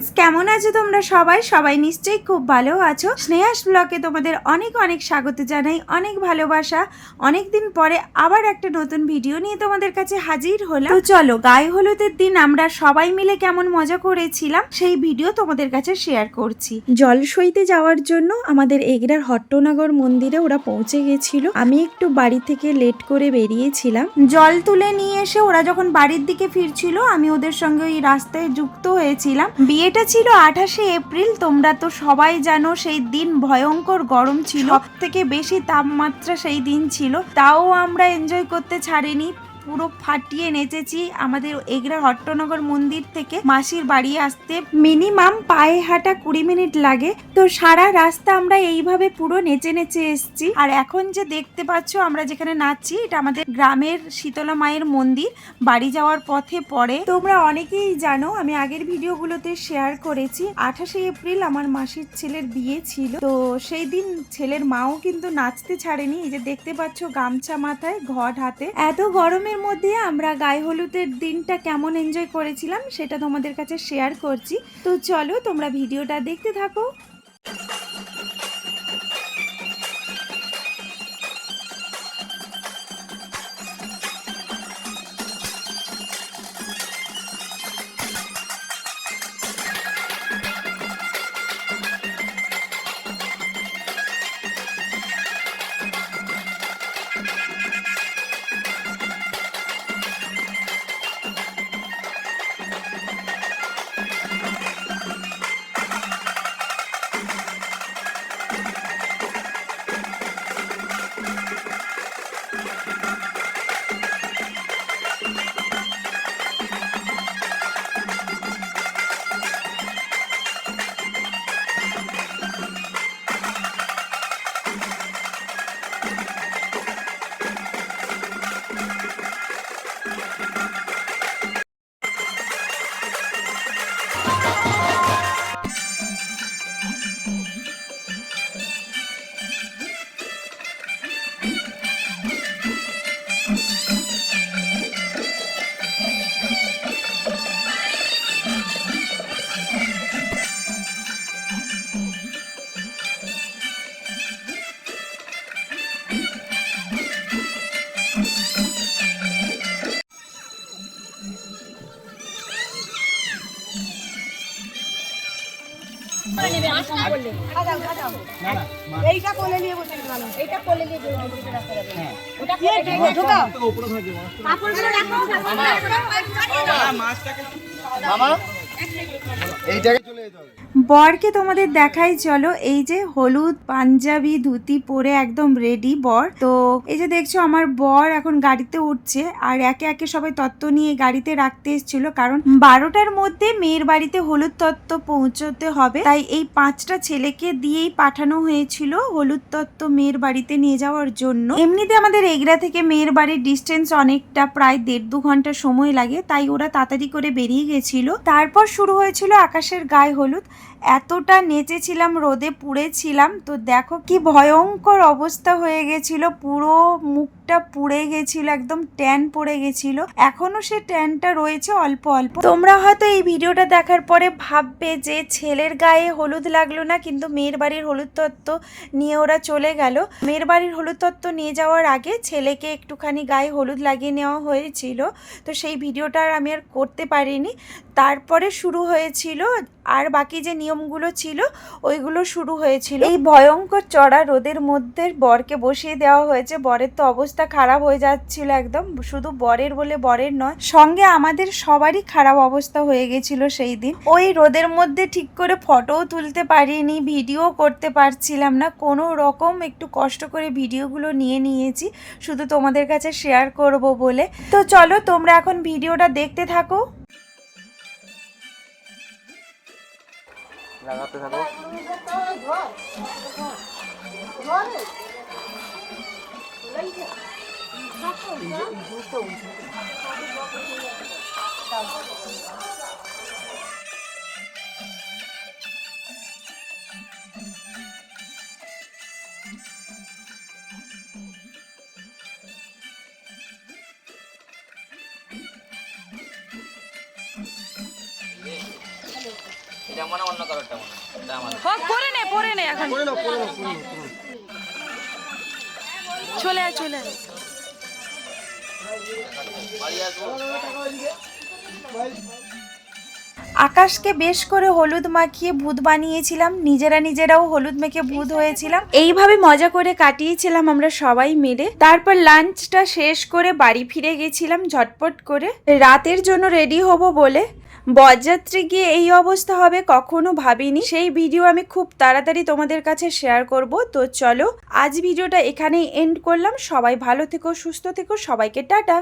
Friends কেমন আছো তোমরা সবাই? সবাই নিশ্চয়ই খুব ভালো আছো। স্নেহাস ব্লকে তোমাদের অনেক অনেক স্বাগত জানাই, অনেক ভালোবাসা। অনেক দিন পরে আবার একটা নতুন ভিডিও নিয়ে তোমাদের কাছে হাজির হলাম। তো চলো, গায়ে হলুদের দিন আমরা সবাই মিলে কেমন মজা করেছিলাম, সেই ভিডিও তোমাদের কাছে শেয়ার করছি। জল সইতে যাওয়ার জন্য আমাদের এগরার হট্টনগর মন্দিরে ওরা পৌঁছে গেছিল। আমি একটু বাড়ি থেকে লেট করে বেরিয়েছিলাম। জল তুলে নিয়ে এসে ওরা যখন বাড়ির দিকে ফিরছিল, আমি ওদের সঙ্গে ওই রাস্তায় যুক্ত হয়েছিলাম। বিয়েটা ছিল আঠাশে এপ্রিল, তোমরা তো সবাই জানো সেই দিন ভয়ঙ্কর গরম ছিল। সব থেকে বেশি তাপমাত্রা সেই দিন ছিল। তাও আমরা এনজয় করতে ছাড়িনি। পুরো ফাটিয়ে নেচেছি আমাদের এগরা হট্টনগর মন্দির থেকে মাসির বাড়ি আসতে। মিনিমাম পায়ে হাঁটা কুড়ি মিনিট লাগে। তো সারা রাস্তা আমরা এইভাবে পুরো নেচে নেচে এসেছি। আর এখন যে দেখতে পাচ্ছ, আমরা যেখানে নাচছি, এটা আমাদের গ্রামের শীতলা মায়ের মন্দির। বাড়ি যাওয়ার পথে পড়ে। তোমরা অনেকেই জানো, আমি আগের ভিডিওগুলোতে শেয়ার করেছি, আঠাশে এপ্রিল আমার মাসির ছেলের বিয়ে ছিল। তো সেই দিন ছেলের মাও কিন্তু নাচতে ছাড়েনি। এই যে দেখতে পাচ্ছ, গামছা মাথায় ঘট হাতে। এত গরমের মধ্যে আমরা গায়ে হলুদের দিনটা কেমন এনজয় করেছিলাম সেটা তোমাদের কাছে শেয়ার করছি। তো চলো তোমরা ভিডিওটা দেখতে থাকো। এইটা কোলে নিয়ে বসে এইটা রাখতে হবে। হ্যাঁ। ওটা কাপড়গুলো রাখো মামা? বরকে তোমাদের দেখাই, চলো। এই যে হলুদ, পাঞ্জাবি, ধুতি পরে একদম রেডি বর। তো এই যে দেখছ, আমার বর এখন গাড়িতে উঠছে আর একে একে সবাই তত্ত্ব নিয়ে গাড়িতে রাখতে এসেছিল কারণ বারোটার মধ্যে মেয়ের বাড়িতে হলুদ তত্ত্ব পৌঁছতে হবে। তাই এই পাঁচটা ছেলেকে দিয়েই পাঠানো হয়েছিল হলুদ তত্ত্ব মেয়ের বাড়িতে নিয়ে যাওয়ার জন্য। এমনিতে আমাদের এগরা থেকে মেয়ের বাড়ির ডিস্টেন্স অনেকটা, প্রায় দেড় দু ঘণ্টা সময় লাগে। তাই ওরা তাড়াতাড়ি করে বেরিয়ে গেছিল। তারপর শুরু হয়েছিল আকাশের গায়ে হলুদ। এতটা নেচেছিলাম, রোদে পুড়েছিলাম। তো দেখো কি ভয়ঙ্কর অবস্থা হয়ে গেছিল, পুরো মুখটা পুড়ে গেছিল, একদম ট্যান পড়ে গেছিল। এখনও সে ট্যানটা রয়েছে অল্প অল্প। তোমরা হয়তো এই ভিডিওটা দেখার পরে ভাববে যে ছেলের গায়ে হলুদ লাগল না, কিন্তু মেয়ের বাড়ির হলুদ তত্ত্ব নিয়ে ওরা চলে গেল। মেয়ের বাড়ির হলুদ তত্ত্ব নিয়ে যাওয়ার আগে ছেলেকে একটুখানি গায়ে হলুদ লাগিয়ে নেওয়া হয়েছিল। তো সেই ভিডিওটা আর আমি আর করতে পারিনি। তারপরে শুরু হয়েছিল আর বাকি যে নিয়মগুলো ছিল, ওইগুলো শুরু হয়েছিল। এই ভয়ঙ্কর চড়া রোদের মধ্যে বরকে বসিয়ে দেওয়া হয়েছে। বরের তো অবস্থা খারাপ হয়ে যাচ্ছিল একদম। শুধু বরের বলে বরের নয়, সঙ্গে আমাদের সবারই খারাপ অবস্থা হয়ে গেছিল সেই দিন। ওই রোদের মধ্যে ঠিক করে ফটোও তুলতে পারিনি, ভিডিও করতে পারছিলাম না। কোনো রকম একটু কষ্ট করে ভিডিওগুলো নিয়ে নিয়েছি, শুধু তোমাদের কাছে শেয়ার করব বলে। তো চলো, তোমরা এখন ভিডিওটা দেখতে থাকো। লাগাতে থাকো Thank you. মনে অন্য কারোরটা মনে এটা আমার হোক পরে নে পরে নে এখন। করে নাও করে নাও করে নাও, চলে আয় চলে আয়। আকাশকে বেশ করে হলুদ মাখিয়ে ভূত বানিয়েছিলাম। নিজেরা নিজেরাও হলুদ মেখে ভূত হয়েছিলাম। এইভাবে মজা করে কাটিয়েছিলাম আমরা সবাই মিলে। তারপর লাঞ্চটা শেষ করে বাড়ি ফিরে গেছিলাম ঝটপট করে। রাতের জন্য রেডি হব বলে বরযাত্রী গিয়ে এই অবস্থা হবে কখনো ভাবিনি। সেই ভিডিও আমি খুব তাড়াতাড়ি তোমাদের কাছে শেয়ার করব। তো চলো, আজ ভিডিওটা এখানেই এন্ড করলাম। সবাই ভালো থেকো, সুস্থ থেকো, সবাইকে টাটা।